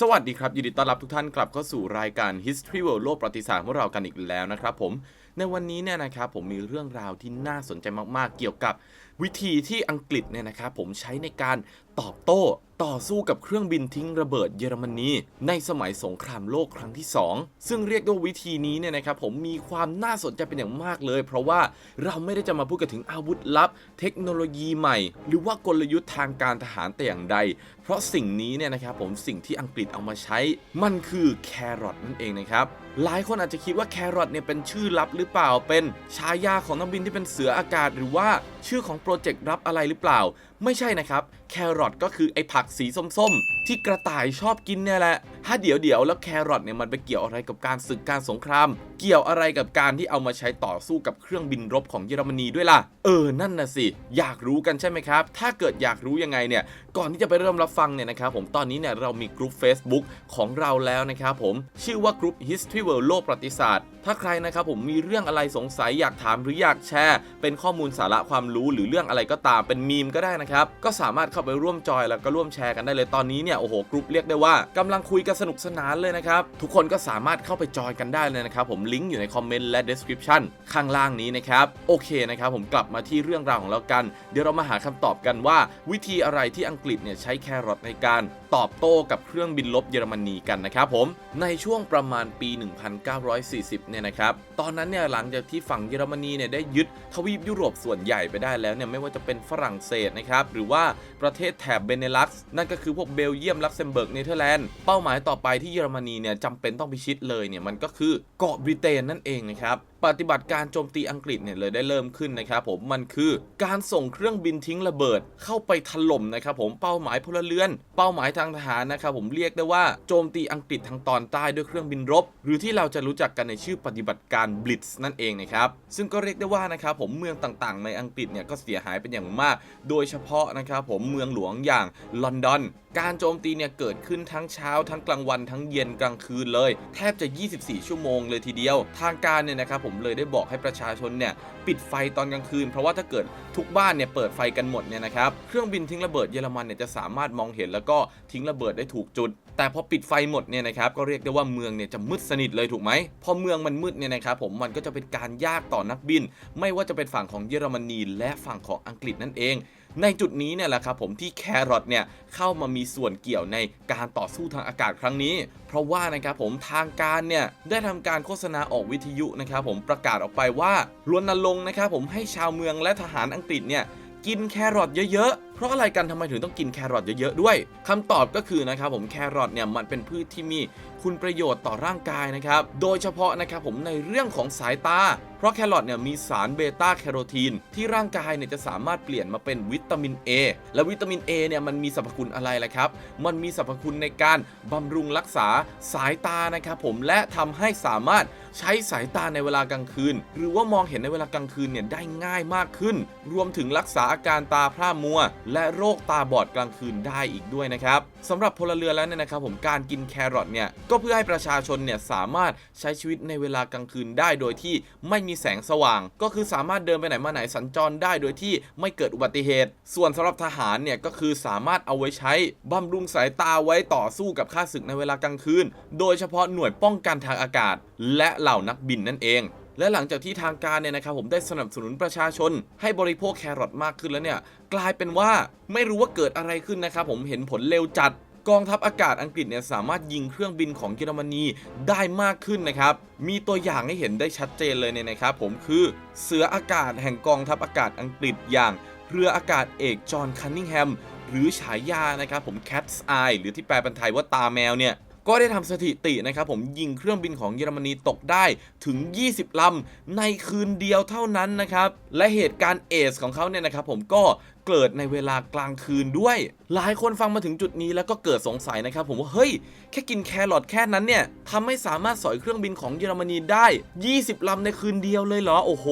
สวัสดีครับ ยินดีต้อนรับทุกท่านกลับเข้าสู่รายการ History World โลกประวัติศาสตร์ของเรากันอีกแล้วนะครับผม ในวันนี้เนี่ยนะครับผมมีเรื่องราวที่น่าสนใจมากๆ เกี่ยวกับวิธีที่อังกฤษเนี่ยนะครับผมใช้ในการตอบโต้ต่อสู้กับเครื่องบินทิ้งระเบิดเยอรมนีในสมัยสงครามโลกครั้งที่ 2 ซึ่งเรียกด้ว่าวิธีนี้เนี่ยนะครับผมมีความน่าสนใจเป็นอย่างมากเลย เพราะว่าเราไม่ได้จะมาพูดกันถึงอาวุธลับ เทคโนโลยีใหม่ หรือว่ากลยุทธ์ทางการทหารแต่อย่างใด เพราะสิ่งนี้เนี่ยนะครับผมสิ่งที่อังกฤษเอามาใช้ มันคือแครอทนั่นเองนะครับหลายคนอาจจะคิดว่าแครอทเนี่ยเป็นชื่อลับหรือเปล่า เป็นฉายาของนักบินที่เป็นเสืออากาศ หรือว่าชื่อของโปรเจกต์รับอะไรหรือเปล่า ไม่ใช่นะครับ แครอทก็คือไอ้ผักสีส้มๆ ที่กระต่ายชอบกินเนี่ยแหละถ้าเดี๋ยวเดี๋ยวๆแล้วแครอทเนี่ยมันไปเกี่ยวอะไรกับการศึกการสงคราม เกี่ยวอะไรกับการที่เอามาใช้ต่อสู้กับเครื่องบินรบของเยอรมนีด้วยล่ะ เออ นั่นน่ะสิ อยากรู้กันใช่ไหมครับ ถ้าเกิดอยากรู้ยังไงเนี่ย ก่อนที่จะไปเริ่มรับฟังเนี่ยนะครับผมตอนนี้เนี่ยเรามีกลุ่ม Facebook ของเราแล้วนะครับผม ชื่อว่ากลุ่ม History World โลกประวัติศาสตร์ ถ้าใครนะครับผมมีเรื่องอะไรสงสัยอยากถามหรืออยากแชร์ เป็นข้อมูลสาระความรู้หรือเรื่องอะไรก็ตามเป็นมีมก็ได้นะครับ ก็สามารถเข้าไปร่วมจอยแล้วก็ร่วมแชร์กันได้เลยตอนนี้เนี่ยโอ้โหกลุ่มเรียกได้ว่ากำลังคุยกันสนุกสนานเลยนะครับ ทุกคนก็สามารถเข้าไปจอยกันได้เลยนะครับ ผมลิงก์อยู่ในคอมเมนต์และ description ข้างล่างนี้นะครับโอเคนะครับผมกลับมาที่เรื่องราวของเรากัน เดี๋ยวเรามาหาคำตอบกันว่า วิธีอะไรที่อังกฤษเนี่ยใช้แครอทในการตอบโต้กับเครื่องบินลบเยอรมนีกันนะครับผมในช่วงประมาณปี 1940 เนี่ยนะครับตอนนั้นเนี่ยหลังจากที่ฝั่งเยอรมนีเนี่ยได้ยึดทวีปยุโรปส่วนใหญ่ไปได้แล้วเนี่ยไม่ว่าจะเป็นฝรั่งเศสนะครับหรือว่าประเทศแถบเบเนลักซ์นั่นก็คือพวกเบลเยียมลักเซมเบิร์กเนเธอร์แลนด์เป้าหมายต่อไปที่เยอรมนีเนี่ยจำเป็นต้องพิชิตเลยเนี่ยมันก็คือเกาะบริเตนนั่นเองนะครับ ปฏิบัติการโจมตีอังกฤษเนี่ยเลยได้เริ่มขึ้นนะครับผมมันคือการส่งเครื่องบินทิ้งระเบิดเข้าไปถล่มนะครับผมเป้าหมายพลเรือน เป้าหมายทางทหารนะครับผมเรียกได้ว่าโจมตีอังกฤษทางตอนใต้ด้วยเครื่องบินรบ หรือที่เราจะรู้จักกันในชื่อปฏิบัติการ Blitz นั่นเองนะครับซึ่งก็เรียกได้ว่านะครับผมเมืองต่างๆ ในอังกฤษเนี่ยก็เสียหายเป็นอย่างมาก โดยเฉพาะนะครับผมเมืองหลวงอย่างลอนดอน การโจมตีเนี่ยเกิดขึ้นทั้งเช้าทั้งกลางวันทั้งเย็นกลางคืนเลย แทบจะ 24 ชั่วโมงเลยทีเดียว ทางการเนี่ยนะครับผมเลยได้บอกให้ประชาชนเนี่ยปิดไฟตอนกลางคืน เพราะว่าถ้าเกิดทุกบ้านเนี่ยเปิดไฟกันหมดเนี่ยนะครับเครื่องบินทิ้งระเบิดเยอรมันเนี่ยจะสามารถมองเห็นแล้วก็ทิ้งระเบิดได้ถูกจุด แต่พอปิดไฟหมดเนี่ยนะครับก็เรียกได้ว่าเมืองเนี่ยจะมืดสนิทเลยถูกไหมพอเมืองมันมืดเนี่ยนะครับผมมันก็จะเป็นการยากต่อนักบิน ไม่ว่าจะเป็นฝั่งของเยอรมนีและฝั่งของอังกฤษนั่นเอง ในจุดนี้เนี่ยแหละครับผมที่แครอทเนี่ยเข้ามามีส่วนเกี่ยวในการต่อสู้ทางอากาศครั้งนี้ เพราะว่านะครับผมทางการเนี่ยได้ทำการโฆษณาออกวิทยุนะครับผมประกาศออกไปว่ารณรงค์นะครับผมให้ชาวเมืองและทหารอังกฤษเนี่ยกินแครอทเยอะๆ เพราะอะไรกันทำไมถึงต้องกินแครอทเยอะๆด้วยคำตอบก็คือนะครับผมแครอทเนี่ยมันเป็นพืชที่มีคุณประโยชน์ต่อร่างกายนะครับ โดยเฉพาะนะครับผมในเรื่องของสายตา เพราะแครอทเนี่ยมีสารเบต้าแคโรทีนที่ร่างกายเนี่ยจะสามารถเปลี่ยนมาเป็นวิตามิน A และวิตามิน A เนี่ยมันมีสรรพคุณอะไรล่ะครับ มันมีสรรพคุณในการบำรุงรักษาสายตานะครับผมและทำให้สามารถใช้สายตาในเวลากลางคืน หรือว่ามองเห็นในเวลากลางคืนเนี่ยได้ง่ายมากขึ้น รวมถึงรักษาอาการตาพร่ามัวและโรคตาบอดกลางคืนได้อีกด้วยนะครับสำหรับพลเรือนแล้วเนี่ยนะครับผมการกินแครอทเนี่ยก็เพื่อให้ประชาชนเนี่ยสามารถใช้ชีวิตในเวลากลางคืนได้โดยที่ไม่มีแสงสว่าง ก็คือสามารถเดินไปไหนมาไหนสัญจรได้โดยที่ไม่เกิดอุบัติเหตุ ส่วนสำหรับทหารเนี่ยก็คือสามารถเอาไว้ใช้บำรุงสายตาไว้ต่อสู้กับข้าศึกในเวลากลางคืน โดยเฉพาะหน่วยป้องกันทางอากาศ และเหล่านักบินนั่นเอง และหลังจากที่ทางการเนี่ยนะครับผมได้สนับสนุนประชาชน ให้บริโภคแครอทมากขึ้นแล้วเนี่ยกลายเป็นว่าไม่รู้ว่าเกิดอะไรขึ้นนะครับผมเห็นผลเร็วจัดกองทัพอากาศอังกฤษเนี่ยสามารถยิงเครื่องบินของเยอรมนีได้มากขึ้นนะครับ มีตัวอย่างให้เห็นได้ชัดเจนเลยเนี่ยนะครับผมคือเสืออากาศแห่งกองทัพอากาศอังกฤษอย่างเรืออากาศเอกจอห์นคันนิงแฮมหรือฉายานะครับผม Cat's Eye หรือที่แปลเป็นไทยว่าตาแมวเนี่ย ก็ได้ทำสถิตินะครับผมยิงเครื่องบินของเยอรมนีตกได้ถึง 20ลำในคืนเดียวเท่านั้นนะครับ และเหตุการณ์เอสของเขาเนี่ยนะครับผมก็เกิดในเวลากลางคืนด้วย หลายคนฟังมาถึงจุดนี้แล้วก็เกิดสงสัยนะครับผมว่า เฮ้ย แค่กินแครอทแค่นั้นเนี่ยทำให้สามารถสอยเครื่องบินของเยอรมนีได้ 20 ลำในคืนเดียวเลยเหรอ โอ้โห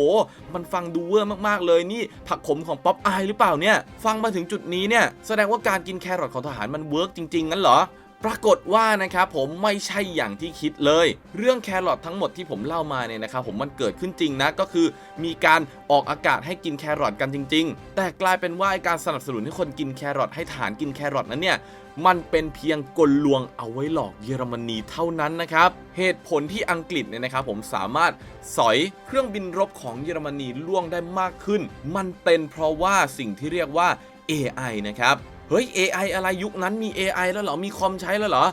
มันฟังดูเวอร์มากๆเลยนี่ ผักขมของป๊อปอายหรือเปล่าเนี่ย ฟังมาถึงจุดนี้เนี่ย แสดงว่าการกินแครอทของทหารมันเวิร์กจริงๆงั้นเหรอ ปรากฏว่านะครับผมไม่ใช่อย่างที่คิดเลย เรื่องแครอททั้งหมดที่ผมเล่ามาเนี่ยนะครับผมมันเกิดขึ้นจริงนะก็คือ มีการออกอากาศให้กินแครอทกันจริง ๆ แต่กลายเป็นว่าการสนับสนุนให้คนกินแครอทให้ฐานกินแครอทนั้นเนี่ยมันเป็นเพียงกลลวงเอาไว้หลอกเยอรมนีเท่านั้นนะครับ เหตุผลที่อังกฤษเนี่ยนะครับผมสามารถสอยเครื่องบินรบของเยอรมนีล่วงได้มากขึ้น มันเป็นเพราะว่าสิ่งที่เรียกว่า AI นะครับเฮ้ย AI อะไรยุคนั้นมี AI แล้วเหรอ มีคอมใช้แล้วเหรอ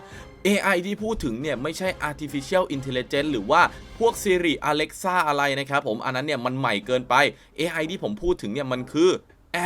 AI ที่พูดถึงเนี่ย ไม่ใช่ artificial intelligence หรือว่าพวก Siri Alexa อะไรนะครับผม อันนั้นเนี่ย มันใหม่เกินไป AI ที่ผมพูดถึงเนี่ย มันคือ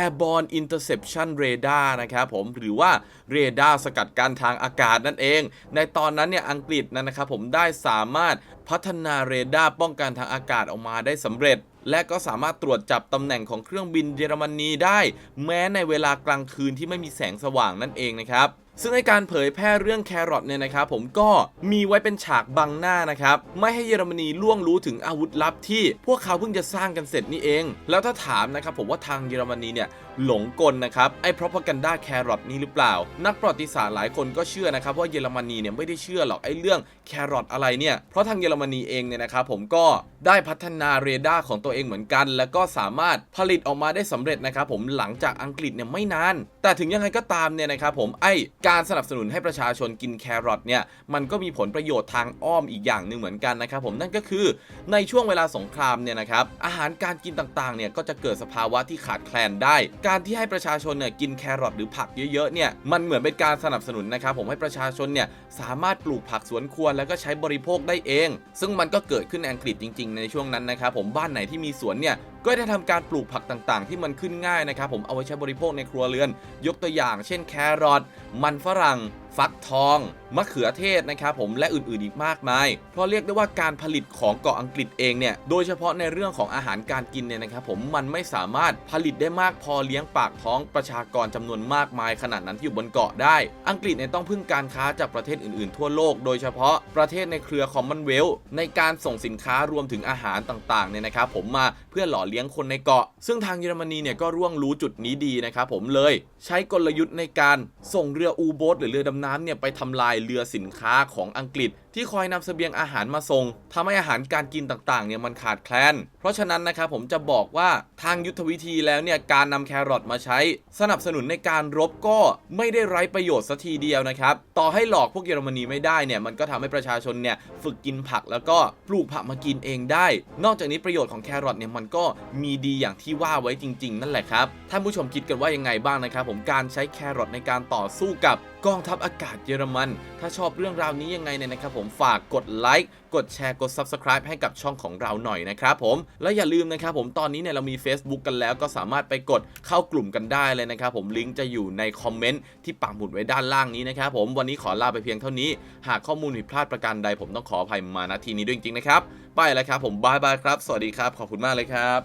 Airborne Interception Radar นะครับผมหรือว่าเรดาร์สกัดกั้นทางอากาศนั่นเอง ในตอนนั้นเนี่ยอังกฤษนะนะครับผมได้สามารถพัฒนาเรดาร์ป้องกันทางอากาศออกมาได้สำเร็จ และก็สามารถตรวจจับตำแหน่งของเครื่องบินเยอรมนีได้ แม้ในเวลากลางคืนที่ไม่มีแสงสว่างนั่นเองนะครับ ซึ่งในการเผยแพร่เรื่องแครอทเนี่ยนะครับผมก็มีไว้เป็นฉากบังหน้านะครับไม่ให้เยอรมนีล่วงรู้ถึงอาวุธลับที่พวกเขาเพิ่งจะสร้างกันเสร็จนี่เอง แล้วถ้าถามนะครับผมว่าทางเยอรมนีเนี่ยหลงกลนะครับไอ้ propaganda แครอทนี้หรือเปล่า นักประวัติศาสตร์หลายคนก็เชื่อนะครับว่าเยอรมนีเนี่ยไม่ได้เชื่อหรอกไอ้เรื่องแครอทอะไรเนี่ยเพราะทางเยอรมนีเองเนี่ยนะครับผมก็ได้พัฒนาเรดาร์ของตัวเองเหมือนกัน แล้วก็สามารถผลิตออกมาได้สำเร็จนะครับผมหลังจากอังกฤษเนี่ยไม่นาน แต่ถึงยังไงก็ตามเนี่ยนะครับผมไอ้การสนับสนุนให้ประชาชนกินแครอทเนี่ยมันก็มีผลประโยชน์ทางอ้อมอีกอย่างหนึ่งเหมือนกันนะครับผมนั่นก็คือในช่วงเวลาสงครามเนี่ยนะครับอาหารการกินต่างๆเนี่ยก็จะเกิดสภาวะที่ขาดแคลนได้ การที่ให้ประชาชนเนี่ยกินแครอทหรือผักเยอะๆเนี่ยมันเหมือนเป็นการสนับสนุนนะครับผมให้ประชาชนเนี่ยสามารถปลูกผักสวนครัวแล้วก็ใช้บริโภคได้เอง ซึ่งมันก็เกิดขึ้นในอังกฤษจริง ๆ ในช่วงนั้นนะครับผมบ้านไหนที่มีสวนเนี่ย ก็ได้ทำการปลูกผักต่างๆ ที่มันขึ้นง่ายนะครับผมเอาไว้ใช้บริโภคในครัวเรือน ยกตัวอย่าง เช่นแครอทมันฝรั่ง ฟักทอง มะเขือเทศนะครับผมและอื่นๆอีกมากมาย เพราะเรียกได้ว่าการผลิตของเกาะอังกฤษเองเนี่ยโดยเฉพาะในเรื่องของอาหารการกินเนี่ยนะครับผมมันไม่สามารถผลิตได้มากพอเลี้ยงปากท้องประชากรจำนวนมากมายขนาดนั้นที่อยู่บนเกาะได้ อังกฤษเนี่ยต้องพึ่งการค้าจากประเทศอื่นๆ ทั่วโลก โดยเฉพาะประเทศในเครือคอมมอนเวลธ์ในการส่งสินค้ารวมถึงอาหารต่างๆเนี่ยนะครับผมมาเพื่อหล่อเลี้ยงคนในเกาะ ซึ่งทางเยอรมนีเนี่ยก็ร่วงรู้จุดนี้ดีนะครับผมเลย ใช้กลยุทธ์ในการส่งเรืออูโบสหรือเรือดำน้ำเนี่ยไปทำลายเรือสินค้าของอังกฤษ ที่คอยนำเสบียงอาหารมาส่งทำให้อาหารการกินต่างๆเนี่ยมันขาดแคลน เพราะฉะนั้นนะครับผมจะบอกว่าทางยุทธวิธีแล้วเนี่ยการนำแครอทมาใช้ สนับสนุนในการรบก็ไม่ได้ไร้ประโยชน์สัทีเดียวนะครับต่อให้หลอกพวกเยอรมนีไม่ได้เนี่ยมันก็ทำให้ประชาชนเนี่ยฝึกกินผักแล้วก็ปลูกผักมากินเองได้ นอกจากนี้ประโยชน์ของแครอทเนี่ยมันก็มีดีอย่างที่ว่าไว้จริง ๆ นั่นแหละครับท่านผู้ชมคิดกันว่ายังไงบ้างนะครับผมการใช้แครอทในการต่อสู้กับกองทัพอากาศเยอรมัน ถ้าชอบเรื่องราวนี้ยังไงเนี่ยนะครับผมผมฝากกดไลค์กดแชร์กด Subscribe ให้กับช่องของเราหน่อยนะครับผมและอย่าลืมนะครับผมตอนนี้เนี่ยเรามี Facebook กันแล้วก็สามารถไปกดเข้ากลุ่มกันได้เลยนะครับผมลิงก์จะอยู่ในคอมเมนต์ที่ปักหมุดไว้ด้านล่างนี้นะครับผมวันนี้ขอลาไปเพียงเท่านี้ หากข้อมูลผิดพลาดประการใดผมต้องขออภัยมาณทีนี้ด้วยจริงๆนะครับไปแล้วครับผมบายบายครับ สวัสดีครับ ขอบคุณมากเลยครับ